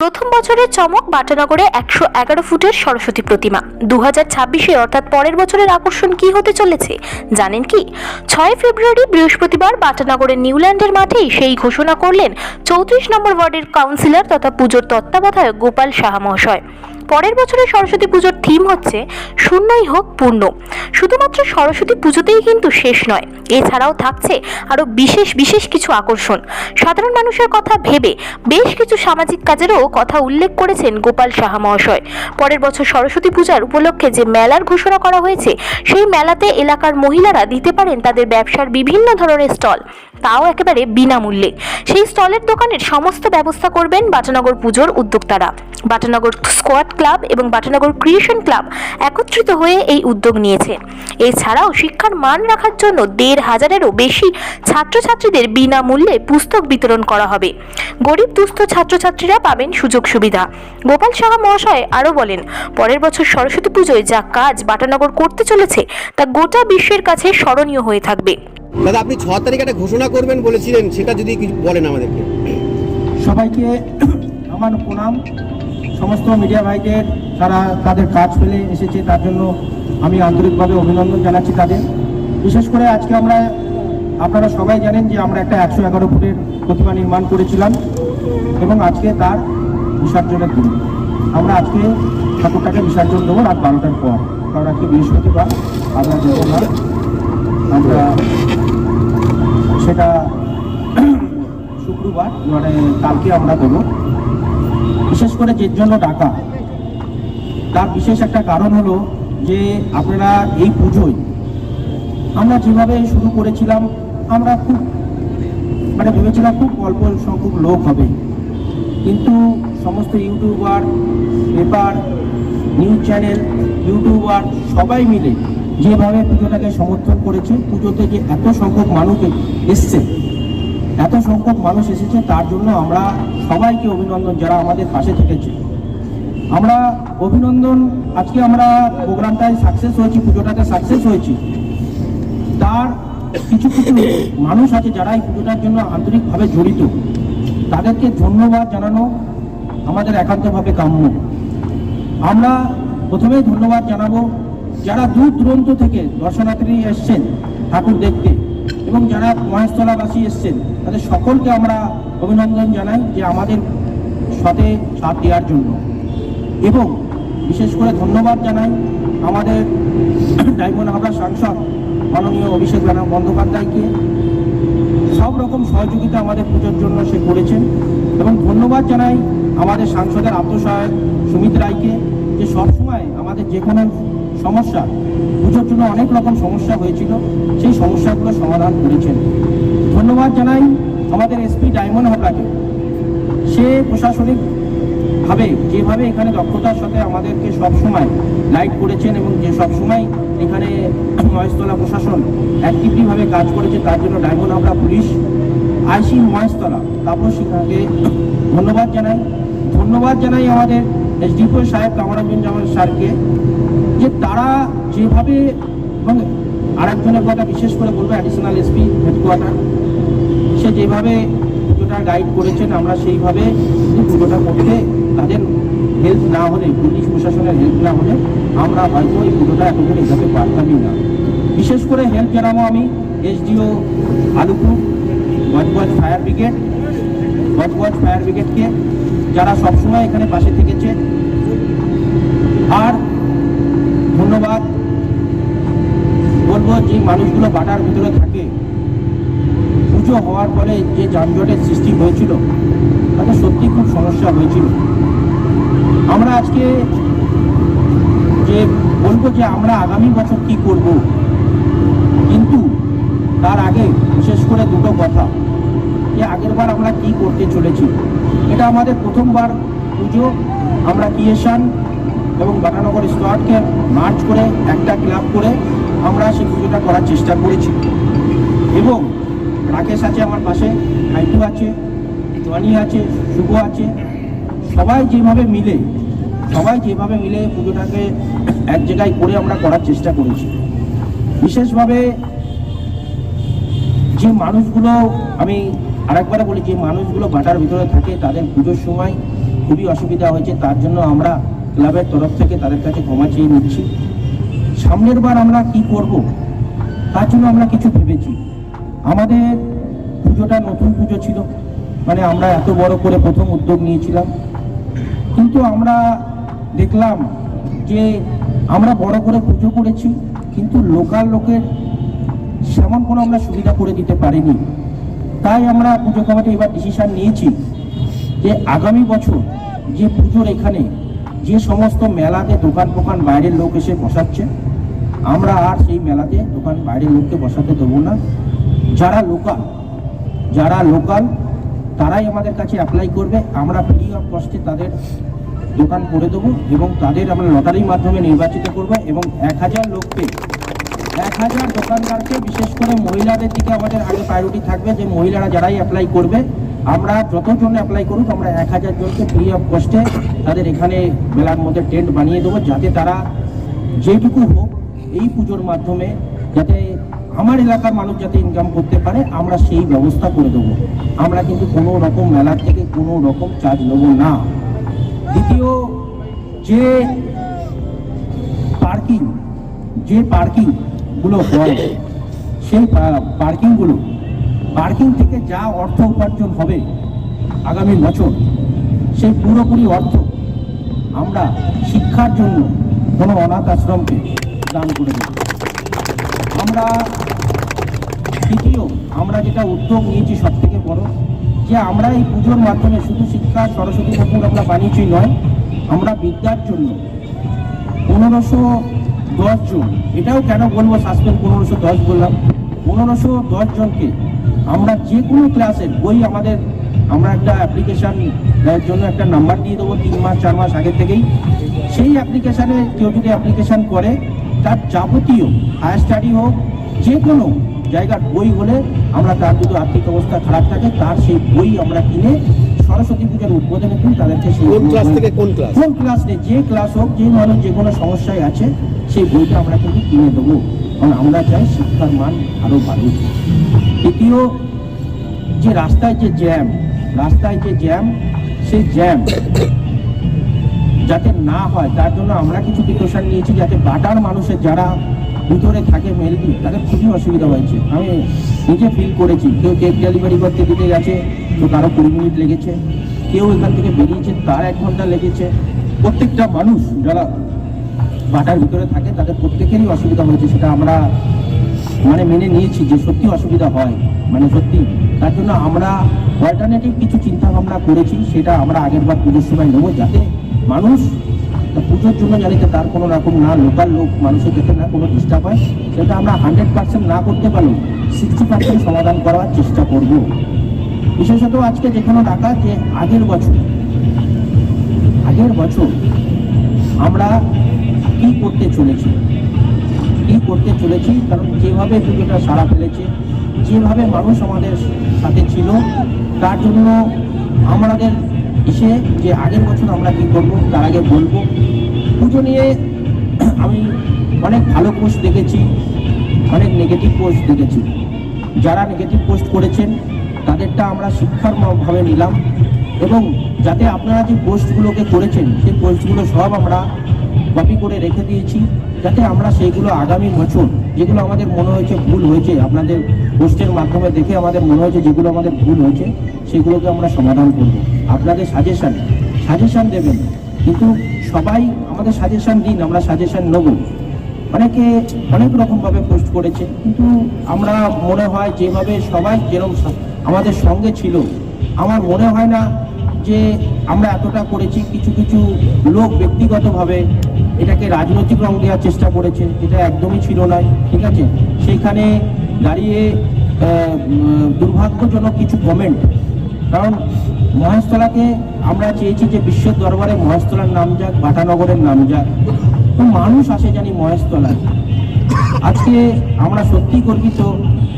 প্রথম বছরের চমক বাটানগরে একশো এগারো ফুটের সরস্বতী প্রতিমা। দু হাজার ছাব্বিশে অর্থাৎ পরের বছরের আকর্ষণ কি হতে চলেছে? জানেন কি? ছয় ফেব্রুয়ারি বৃহস্পতিবার বাটানগরের নিউল্যান্ডের মাঠেই সেই ঘোষণা করলেন চৌত্রিশ নম্বর ওয়ার্ডের কাউন্সিলর তথা পুজোর তত্ত্বাবধায়ক গোপাল সাহা মহাশয়। পরের বছরের সরস্বতী পুজোর থিম হচ্ছে শূন্যই হোক পূর্ণ। শুধুমাত্র সরস্বতী পুজোতেই কিন্তু শেষ নয়, এছাড়াও থাকছে আরও বিশেষ বিশেষ কিছু আকর্ষণ। সাধারণ মানুষের কথা ভেবে বেশ কিছু সামাজিক কাজেরও কথা উল্লেখ করেছেন গোপাল সাহা মহাশয়। পরের বছর সরস্বতী পূজার উপলক্ষে যে মেলার ঘোষণা করা হয়েছে, সেই মেলাতে এলাকার মহিলারা দিতে পারেন তাদের ব্যবসার বিভিন্ন ধরনের স্টল। তাও একেবারে বিনামূল্যে। সেই স্টলের দোকানের সমস্ত ব্যবস্থা করবেন বাটানগর পুজোর উদ্যোক্তারা। বাটানগর স্কোয়াড ক্লাব এবং বাটানগর ক্রিয়েশন ক্লাব একত্রিত হয়ে এই উদ্যোগ নিয়েছে। এছাড়াও শিক্ষার মান রাখার জন্য দেড় হাজারেরও বেশি ছাত্রছাত্রীদের বিনামূল্যে পুস্তক বিতরণ করা হবে। গরিব, দুস্থ ছাত্রছাত্রীরা পাবেন সুযোগ সুবিধা। গোপাল সাহা মহাশয় আরও বলেন, পরের বছর সরস্বতী পুজোয় যা কাজ বাটানগর করতে চলেছে, তা গোটা বিশ্বের কাছে স্মরণীয় হয়ে থাকবে। দাদা, আপনি ছ তারিখ একটা ঘোষণা করবেন বলেছিলেন, সেটা যদি কিছু বলেন আমাদেরকে। সবাইকে আমার প্রণাম। সমস্ত মিডিয়া ভাইদের তারা তাদের কাজ ফেলে এসেছে, তার জন্য আমি আন্তরিকভাবে অভিনন্দন জানাচ্ছি তাদের। বিশেষ করে আজকে আমরা, আপনারা সবাই জানেন যে আমরা একটা একশো এগারো ফুটের প্রতিমা নির্মাণ করেছিলাম এবং আজকে তার বিসর্জনের দিন। আমরা আজকে ঠাকুরটাকে বিসর্জন দেবো রাত বারোটার পর। কারণ আজকে বৃহস্পতিবার, আমরা দেবো আমরা সেটা শুক্রবার মানে কালকে আমরা দেবো। বিশেষ করে যে জন্য ডাকা, তার বিশেষ একটা কারণ হলো যে আপনারা এই পুজোয় আমরা যেভাবে শুরু করেছিলাম, আমরা খুব মানে ভেবেছিলাম খুব অল্প সংখ্যক লোক হবে। কিন্তু সমস্ত YouTuber, paper, news channel, YouTuber সবাই মিলে যেভাবে পুজোটাকে সমর্থন করেছে পুজোতে যে এত সংখ্যক মানুষ এসছে, এত সংখ্যক মানুষ এসেছে, তার জন্য আমরা সবাইকে অভিনন্দন যারা আমাদের পাশে থেকেছে। আমরা অভিনন্দন, আজকে আমরা প্রোগ্রামটায় সাকসেস হয়েছি, পুজোটাতে সাকসেস হয়েছি। তার কিছু কিছু মানুষ আছে যারা এই পুজোটার জন্য আন্তরিকভাবে জড়িত। তাদেরকে ধন্যবাদ জানানো আমাদের একান্তভাবে কাম্য। আমরা প্রথমেই ধন্যবাদ জানাব যারা দূর দূরান্ত থেকে দর্শনার্থী এসছেন ঠাকুর দেখতে এবং যারা মহেশতলাবাসী এসছেন, তাদের সকলকে আমরা অভিনন্দন জানাই যে আমাদের সাথে সাথ দেওয়ার জন্য। এবং বিশেষ করে ধন্যবাদ জানাই আমাদের ডায়মন্ড হাবড়া সাংসদ মাননীয় অভিষেক রানা বন্দ্যোপাধ্যায়কে। সব রকম সহযোগিতা আমাদের পুজোর জন্য সে করেছেন এবং ধন্যবাদ জানাই আমাদের সাংসদের আত্মসহায়ক সুমিত রায়কে যে সবসময় আমাদের যে কোনো সমস্যা। পুজোর জন্য অনেক রকম সমস্যা হয়েছিল। সেই সমস্যাগুলো সমাধান করেছেন। ধন্যবাদ জানাই আমাদের এসপি ডায়মন্ড হাবড়াকে সে প্রশাসনিক ভাবে যেভাবে এখানে দক্ষতার সাথে আমাদেরকে সবসময় লাইট করেছেন এবং যে সবসময় এখানে মহেশতলা প্রশাসন অ্যাক্টিভলিভাবে কাজ করেছে, তার জন্য ডায়মন্ড হাবড়া পুলিশ, আইসি মহেশতলা তাপস সিনহাকে ধন্যবাদ জানাই। ধন্যবাদ জানাই আমাদের এসডিপো সাহেব কামরাঞ্জন জামান স্যারকে। তারা যেভাবে এবং আরেকজনের কথা বিশেষ করে বলব অ্যাডিশনাল এসপি হেডকোয়ার্টার, সে যেভাবে পুজোটা গাইড করেছেন, আমরা সেইভাবে পুজোটা করতে তাদের হেল্প না হলে, পুলিশ প্রশাসনের হেল্প না হলে, আমরা হয়তো এই পুজোটা এতদিন এগোতে পারতামই না। বিশেষ করে হেল্প জানাব আমি এসডিও আলুপুর গজগজ ফায়ার ব্রিগেড গজগজ ফায়ার ব্রিগেডকে যারা সবসময় এখানে পাশে থেকেছে। আর ধন্যবাদ বলব যে মানুষগুলো বাটার ভিতরে থাকে, পুজো হওয়ার পরে যে যানজটের সৃষ্টি হয়েছিল, তাতে সত্যি খুব সমস্যা হয়েছিল। আমরা আজকে যে বলব যে আমরা আগামী বছর কি করব, কিন্তু তার আগে বিশেষ করে দুটো কথা, যে আগেরবার আমরা কি করতে চলেছি। এটা আমাদের প্রথমবার পুজো, আমরা ক্রিয়েশন এবং বাটানগর স্কোয়াডকে মার্চ করে একটা ক্লাব করে আমরা সেই পুজোটা করার চেষ্টা করেছি। এবং রাকেশ আছে আমার পাশে হাইটু আছে জনি আছে, শুভ আছে। সবাই যেভাবে মিলে, সবাই যেভাবে মিলে পুজোটাকে এক জায়গায় করে আমরা করার চেষ্টা করেছি। বিশেষভাবে যে মানুষগুলো, আমি আরেকবার বলি, যে মানুষগুলো বাটার ভিতরে থাকে, তাদের পুজোর সময় খুবই অসুবিধা হয়েছে, তার জন্য আমরা ক্লাবের তরফ থেকে তাদের কাছে ক্ষমা চেয়ে নিচ্ছি। সামনের বার আমরা কি করব? তার জন্য আমরা কিছু ভেবেছি। আমাদের পুজোটা নতুন পুজো ছিল। মানে আমরা এত বড় করে প্রথম উদ্যোগ নিয়েছিলাম। কিন্তু আমরা দেখলাম যে আমরা বড় করে পুজো করেছি, কিন্তু লোকাল লোকের সেমন কোনো আমরা সুবিধা করে দিতে পারিনি। তাই আমরা পুজো কমিটি এবার ডিসিশন নিয়েছি যে আগামী বছর যে পুজোর এখানে যে সমস্ত মেলাতে দোকান ফোকান বাইরের লোক এসে বসাচ্ছে আমরা আর সেই মেলাতে দোকান বাইরের লোককে বসাতে দেবো না। যারা লোকাল যারা লোকাল তারাই আমাদের কাছে অ্যাপ্লাই করবে। আমরা ফ্রি অফ কস্টে তাদের দোকান করে দেবো এবং তাদের আমরা লটারির মাধ্যমে নির্বাচিত করব এবং এক হাজার লোককে, এক হাজার দোকানদারকে বিশেষ করে মহিলাদের দিকে আমাদের আগে প্রায়োরিটি থাকবে যে মহিলারা যারাই অ্যাপ্লাই করবে, আমরা যতজন অ্যাপ্লাই করুক আমরা এক হাজার জনকে ফ্রি অফ কস্টে তাদের এখানে মেলার মধ্যে টেন্ট বানিয়ে দেবো যাতে তারা যেটুকু হোক এই পুজোর মাধ্যমে যাতে আমার এলাকার মানুষ যাতে ইনকাম করতে পারে, আমরা সেই ব্যবস্থা করে দেবো। আমরা কিন্তু কোনো রকম মেলার থেকে কোনো রকম চার্জ নেব না। দ্বিতীয়, যে পার্কিং যে পার্কিংগুলো হয়, সেই পার্কিংগুলো পার্কিং থেকে যা অর্থ উপার্জন হবে আগামী বছর, সেই পুরোপুরি অর্থ আমরা শিক্ষার জন্য কোনো অনাথ আশ্রমকে দান করে দেব আমরা তৃতীয়, আমরা যেটা উদ্যোগ নিয়েছি সব থেকে বড়, যে আমরা এই পুজোর মাধ্যমে শুধু শিক্ষা, সরস্বতী ঠাকুর আমরা বানিয়েছি নয়, আমরা বিদ্যার জন্য পনেরোশো দশ জন, এটাও কেন বলব সাসপেন্ড পনেরোশো দশ বললাম, পনেরোশো দশ জনকে আমরা যে কোনো ক্লাসের বই আমাদের, আমরা একটা অ্যাপ্লিকেশান জন্য একটা নাম্বার দিয়ে দেবো তিন মাস, চার মাস আগে থেকেই। সেই অ্যাপ্লিকেশানে কেউ যদি অ্যাপ্লিকেশান করে তার যাবতীয় হায়ার স্টাডি হোক যে কোনো জায়গার বই হলে আমরা তার যদি আর্থিক অবস্থা খারাপ থাকে তার সেই বই আমরা কিনে সরস্বতী পূজার উদ্বোধনে কিন্তু তাদেরকে সেই কোন ক্লাস থেকে কোন ক্লাস কোন ক্লাস নেই যে ক্লাস হোক যে মানুষ যে কোনো সমস্যায় আছে সেই বইটা আমরা কিন্তু কিনে দেবো। কারণ আমরা চাই শিক্ষার মান আরও বাড়ুক। দ্বিতীয় যে রাস্তায় যে জ্যাম রাস্তায় যে জ্যাম সেই জ্যাম যাতে না হয়, তার জন্য আমরা কিছু প্রিকশন নিয়েছি যাতে বাটার মানুষের যারা ভিতরে থাকে মেলবি তাদের খুবই অসুবিধা হয়েছে। আমি নিজে ফিল করেছি, কেউ কেক ডেলিভারি করতে দিতে গেছে তো কারও কুড়ি মিনিট লেগেছে, কেউ এখান থেকে বেরিয়েছে, তার এক ঘণ্টা লেগেছে। প্রত্যেকটা মানুষ যারা বাটার ভিতরে থাকে, তাদের প্রত্যেকেরই অসুবিধা হয়েছে, সেটা আমরা মানে মেনে নিয়েছি যে সত্যি অসুবিধা হয় মানে সত্যি। তার জন্য আমরা অল্টারনেটিভ কিছু চিন্তা ভাবনা করেছি, সেটা আমরা আগের বার পুজোর সময় নেব, যাতে মানুষ পুজোর জন্য জানিতে তার কোনো রকম না, লোকাল লোক, মানুষের যাতে না কোনো ডিস্টার্ব হয়, সেটা আমরা হান্ড্রেড পার্সেন্ট না করতে পারলেও সিক্সটি পার্সেন্ট সমাধান করার চেষ্টা করব। বিশেষত আজকে যেখানে ডাকা যে আগের বছর আগের বছর আমরা কি করতে চলেছি, কি করতে চলেছি, কারণ যেভাবে পুজোটা সারা ফেলেছে, যেভাবে মানুষ আমাদের সাথে ছিল, তার জন্য আমাদের এসে যে আগের বছর আমরা কি করব, তার আগে বলব। পুজো নিয়ে আমি অনেক ভালো পোস্ট দেখেছি, অনেক নেগেটিভ পোস্ট দেখেছি। যারা নেগেটিভ পোস্ট করেছেন, তাদেরটা আমরা শিক্ষার ভাবে নিলাম এবং যাতে আপনারা যে পোস্টগুলোকে করেছেন, সেই পোস্টগুলো সব আমরা কপি করে রেখে দিয়েছি, যাতে আমরা সেইগুলো আগামী বছর, যেগুলো আমাদের মনে হয়েছে ভুল হয়েছে, আপনাদের পোস্টের মাধ্যমে দেখে আমাদের মনে হয়েছে যেগুলো আমাদের ভুল হয়েছে সেগুলোকে আমরা সমাধান করব। আপনাদের সাজেশন সাজেশন দেবেন। কিন্তু সবাই আমাদের সাজেশন দিন, আমরা সাজেশন নেব। অনেকে অনেক রকমভাবে পোস্ট করেছে, কিন্তু আমরা মনে হয় যেভাবে সবাই যেরকম আমাদের সঙ্গে ছিল, আমার মনে হয় না যে আমরা এতটা করেছি। কিছু কিছু লোক ব্যক্তিগতভাবে এটাকে রাজনৈতিক রং দেওয়ার চেষ্টা করেছে যেটা একদমই ছিল না। ঠিক আছে? সেইখানে দাঁড়িয়ে দুর্ভাগ্যজনক কিছু কমেন্ট কারণ মহেশতলাকে আমরা চেয়েছি যে বিশ্বের দরবারে মহেশতলার নাম যাক, বাটানগরের নাম যাক। তো মানুষ আসে জানি মহেশতলায়। আজকে আমরা সত্যি গর্বিত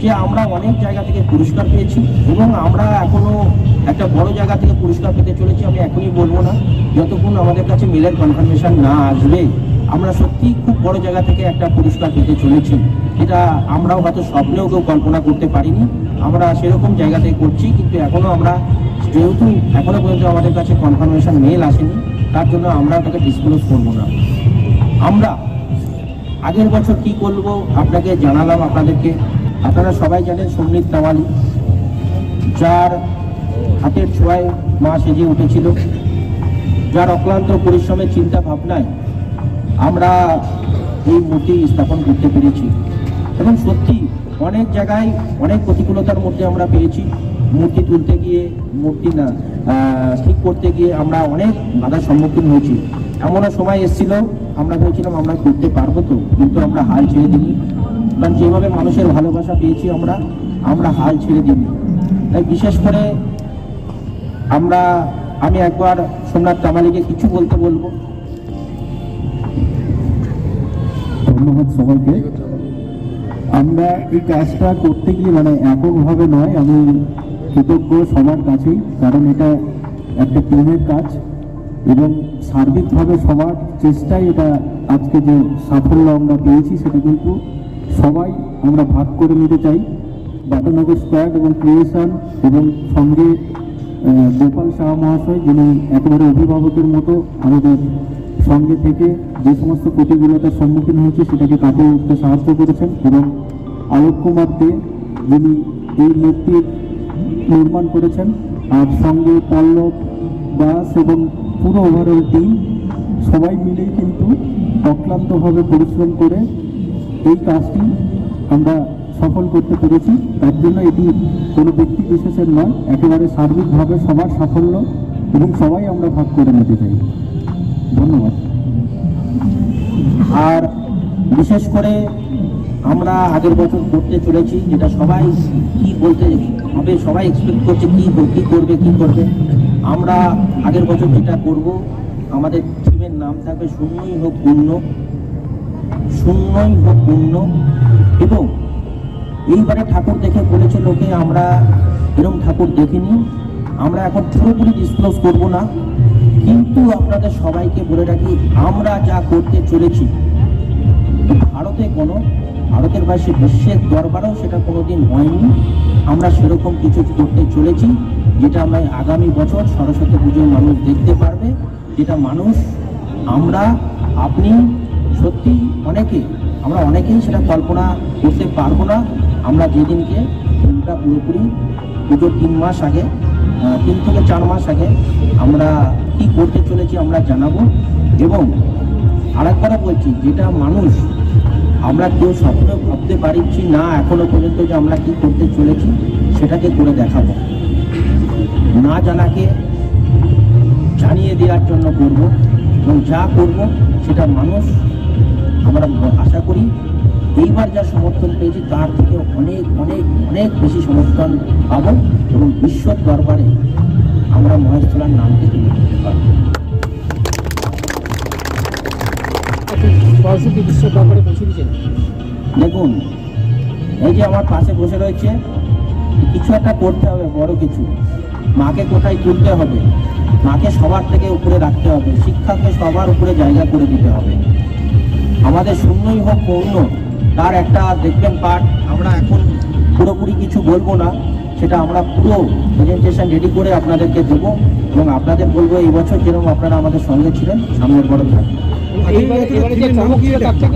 যে আমরা অনেক জায়গা থেকে পুরস্কার পেয়েছি এবং আমরা এখনও একটা বড় জায়গা থেকে পুরস্কার পেতে চলেছি, আমি এখনই বলব না। যতক্ষণ আমাদের কাছে মেলের কনফার্মেশন না আসবে, আমরা সত্যি খুব বড় জায়গা থেকে একটা পুরস্কার পেতে চলেছি। এটা আমরাও হয়তো স্বপ্নেও কেউ কল্পনা করতে পারিনি। আমরা সেরকম জায়গাতে করছি, কিন্তু এখনও আমরা যেহেতু এখনও পর্যন্ত আমাদের কাছে কনফার্মেশন মেল আসেনি, তার জন্য আমরা ওটাকে ডিসক্লোজ করব না। আমরা আগের বছর কি করব আপনাকে জানালাম আপনাদেরকে। আপনারা সবাই জানেন সন্নিত তাওয়ালি, যার হাতের ছোঁয়ায় মা সেজে উঠেছিল। যার অক্লান্ত পরিশ্রমের চিন্তা ভাবনায় আমরা এই মূর্তি স্থাপন করতে পেরেছি। এবং সত্যি অনেক জায়গায় অনেক প্রতিকূলতার মধ্যে আমরা পেয়েছি মূর্তি তুলতে গিয়ে, মূর্তি না ঠিক করতে গিয়ে আমরা অনেক বাধার সম্মুখীন হয়েছি। এমনও সময় এসেছিল, আমরা ভেবেছিলাম আমরা করতে পারব তো, কিন্তু আমরা হাল ছেড়ে দিই কারণ যেভাবে মানুষের ভালোবাসা পেয়েছি আমরা আমরা হাল ছেড়ে দিই তাই বিশেষ করে আমরা, আমি একবার সোমনাথ কামালিকে কিছু বলতে বলব। ধন্যবাদ সবাইকে। আমরা এই কাজটা করতে গিয়ে মানে এককভাবে নয়, আমি কৃতজ্ঞ সবার কাছেই, কারণ এটা একটা টিমের কাজ এবং সার্বিকভাবে সবার চেষ্টায় এটা আজকে যে সাফল্য আমরা পেয়েছি সেটা কিন্তু সবাই আমরা ভাগ করে নিতে চাই। বাটানগর স্কোয়াড এবং ক্রিয়েশন এবং সঙ্গে গোপাল শাহ মহাশয়, যিনি একেবারে অভিভাবকের মতো আমাদের সঙ্গে থেকে যে সমস্ত প্রতিকূলতার সম্মুখীন হয়েছে সেটাকে কাটিয়ে উঠতে সাহায্য করেছেন এবং আলোক কুমার দে যিনি এই মূর্তি নির্মাণ করেছেন। আর সঙ্গে পল্লব দাস এবং পুরো ওভারঅল টিম সবাই মিলেই কিন্তু অক্লান্তভাবে পরিশ্রম করে এই কাজটি আমরা সফল করতে পেরেছি। তার জন্য এটি কোনো ব্যক্তি বিশেষের নয়, একেবারে সার্বিকভাবে সবার সাফল্য এবং সবাই আমরা ভাগ করে নিতে চাই। ধন্যবাদ। আর বিশেষ করে আমরা আগের বছর করতে চলেছি, যেটা সবাই কি বলতে হবে সবাই এক্সপেক্ট করছে কি কি করবে কি করবে। আমরা আগের বছর যেটা করব, আমাদের টিমের নাম থাকবে শূন্যই হোক পূর্ণ। শূন্যই হোক পূর্ণ। এবং এইবারে ঠাকুর দেখে বলেছে লোকে, আমরা এরকম ঠাকুর দেখিনি। আমরা এখন পুরোপুরি ডিসক্লোজ করব না। কিন্তু আপনাদের সবাইকে বলে রাখি, আমরা যা করতে চলেছি ভারতে কোনো ভারতের বাইরে বিশ্বের দরবারেও সেটা কোনোদিন হয়নি। আমরা সেরকম কিছু করতে চলেছি, যেটা আমরা আগামী বছর সরস্বতী পুজোর মানুষ দেখতে পারবে, যেটা মানুষ, আমরা, আপনি, সত্যি অনেকে, আমরা অনেকেই সেটা কল্পনা করতে পারব না। আমরা যেদিনকে পুজোটা পুরোপুরি পুজোর তিন মাস আগে তিন থেকে চার মাস আগে আমরা কি করতে চলেছি আমরা জানাব। এবং আরেকবারও বলছি, যেটা মানুষ আমরা কেউ স্বপ্ন ভাবতে পারছি না এখনও পর্যন্ত যে আমরা কি করতে চলেছি, সেটাকে করে দেখাবো। না জানাকে জানিয়ে দেওয়ার জন্য করব এবং যা করব সেটা মানুষ আমরা আশা করি, এইবার যা সমর্থন পেয়েছি তার থেকে অনেক অনেক অনেক বেশি সমর্থন পাবো এবং বিশ্ব দরবারে আমরা মহেশতলার নামকে তুলে ধরতে পারব। সরস্বতী বিশ্ব দরবারে পৌঁছে দেখুন, এই যে আমার পাশে বসে রয়েছে, কিছু একটা করতে হবে, বড় কিছু। মাকে কোথায় তুলতে হবে? মাকে সবার থেকে উপরে রাখতে হবে, শিক্ষাকে সবার উপরে জায়গা করে দিতে হবে। আমাদের শূন্যই হোক পূর্ণ তার একটা দেখবেন পাঠ, আমরা এখন পুরোপুরি কিছু বলব না, সেটা আমরা পুরো প্রেজেন্টেশন রেডি করে আপনাদেরকে দেবো এবং আপনাদের বলব, এই বছর যেরকম আপনারা আমাদের সঙ্গে ছিলেন, সামনের বড় থাকবে।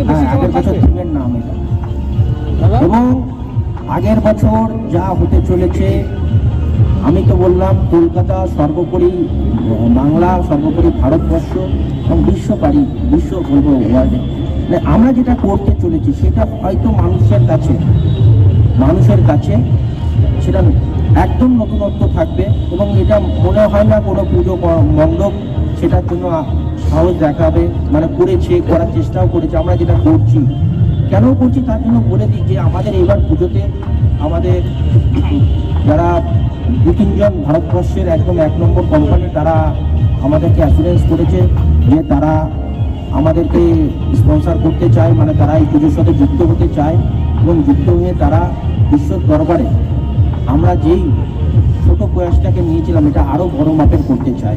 হ্যাঁ এবং আগের বছর যা হতে চলেছে আমি তো বললাম কলকাতা সর্বোপরি বাংলা সর্বোপরি ভারতবর্ষ এবং বিশ্ব পারি বিশ্ব বলব ওয়ার্ল্ডে। মানে আমরা যেটা করতে চলেছি সেটা হয়তো মানুষের কাছে মানুষের কাছে সেটা একদম নতুনত্ব থাকবে এবং এটা মনে হয় না কোনো পুজো মণ্ডপ সেটার জন্য সাহস দেখাবে মানে করেছে, করার চেষ্টাও করেছে, আমরা যেটা করছি। কেন করছি তার জন্য বলে দিই যে আমাদের এবার পুজোতে আমাদের যারা দু তিনজন ভারতবর্ষের একদম এক নম্বর কোম্পানি তারা আমাদেরকে অ্যাসুরেন্স করেছে যে তারা আমাদেরকে স্পন্সর করতে চায় মানে তারা এই পুজোর সাথে যুক্ত হতে চায় এবং যুক্ত হয়ে তারা বিশ্ব দরবারে আমরা যেই ছোট প্রয়াসটাকে নিয়েছিলাম, এটা আরও বড় মাপের করতে চাই।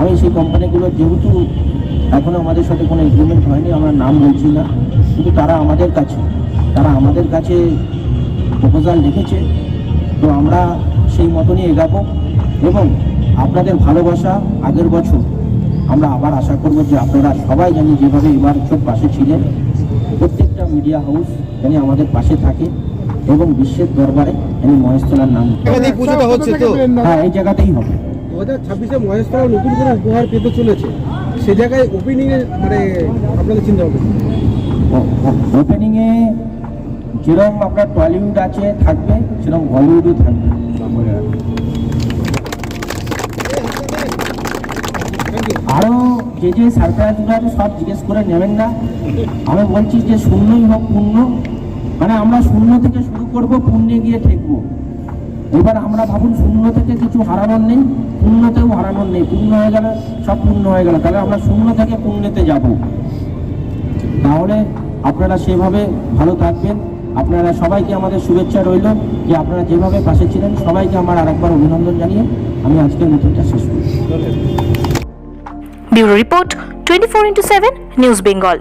আমি সেই কোম্পানিগুলো যেহেতু এখনও আমাদের সাথে কোনো এগ্রিমেন্ট হয়নি, আমরা নাম বলছি না, কিন্তু তারা আমাদের কাছে, তারা আমাদের কাছে প্রপোজাল রেখেছে তো আমরা সেই মতনই এগাবো এবং আপনাদের ভালোবাসা আগের বছর, আমরা আবার আশা করব যে আপনারা সবাই জানি যেভাবে এবার চোখ পাশে ছিলেন। প্রত্যেকটা মিডিয়া হাউস জানি আমাদের পাশে থাকে। এবং বিশ্বের দরবারে জানি মহেশতলার নাম পুজোটা হচ্ছে তো? হ্যাঁ এই জায়গাতেই হবে। দু হাজার ছাব্বিশে মহেশতলা নতুন করে উপহার পেতে চলেছে। সে জায়গায় ওপেনিং এর মানে আপনাদের চিন্তা ওপেনিংয়ে যেরকম আপনার টলিউড আছে থাকবে সেরকম হলিউডও থাকবে। আরও যে যে সারপ্রাইজগুলো আছে সব জিজ্ঞেস করে নেবেন না। আমি বলছি যে শূন্যই হোক পূর্ণ। মানে আমরা শূন্য থেকে শুরু করব, পুণ্যে গিয়ে ঠেকবো। এবার আমরা ভাবুন, শূন্য থেকে কিছু হারানোর নেই পূর্ণতেও হারানোর নেই পূর্ণ হয়ে গেলে সব পূর্ণ হয়ে গেল। তাহলে আমরা শূন্য থেকে পুণ্যতে যাব। তাহলে আপনারা সেভাবে ভালো থাকবেন। আপনারা সবাইকে আমাদের শুভেচ্ছা রইল যে আপনারা যেভাবে পাশে ছিলেন, সবাইকে আমার আরেকবার অভিনন্দন জানিয়ে আমি আজকের মিটিংটা শেষ করি। Bureau report twenty four into seven news Bengal.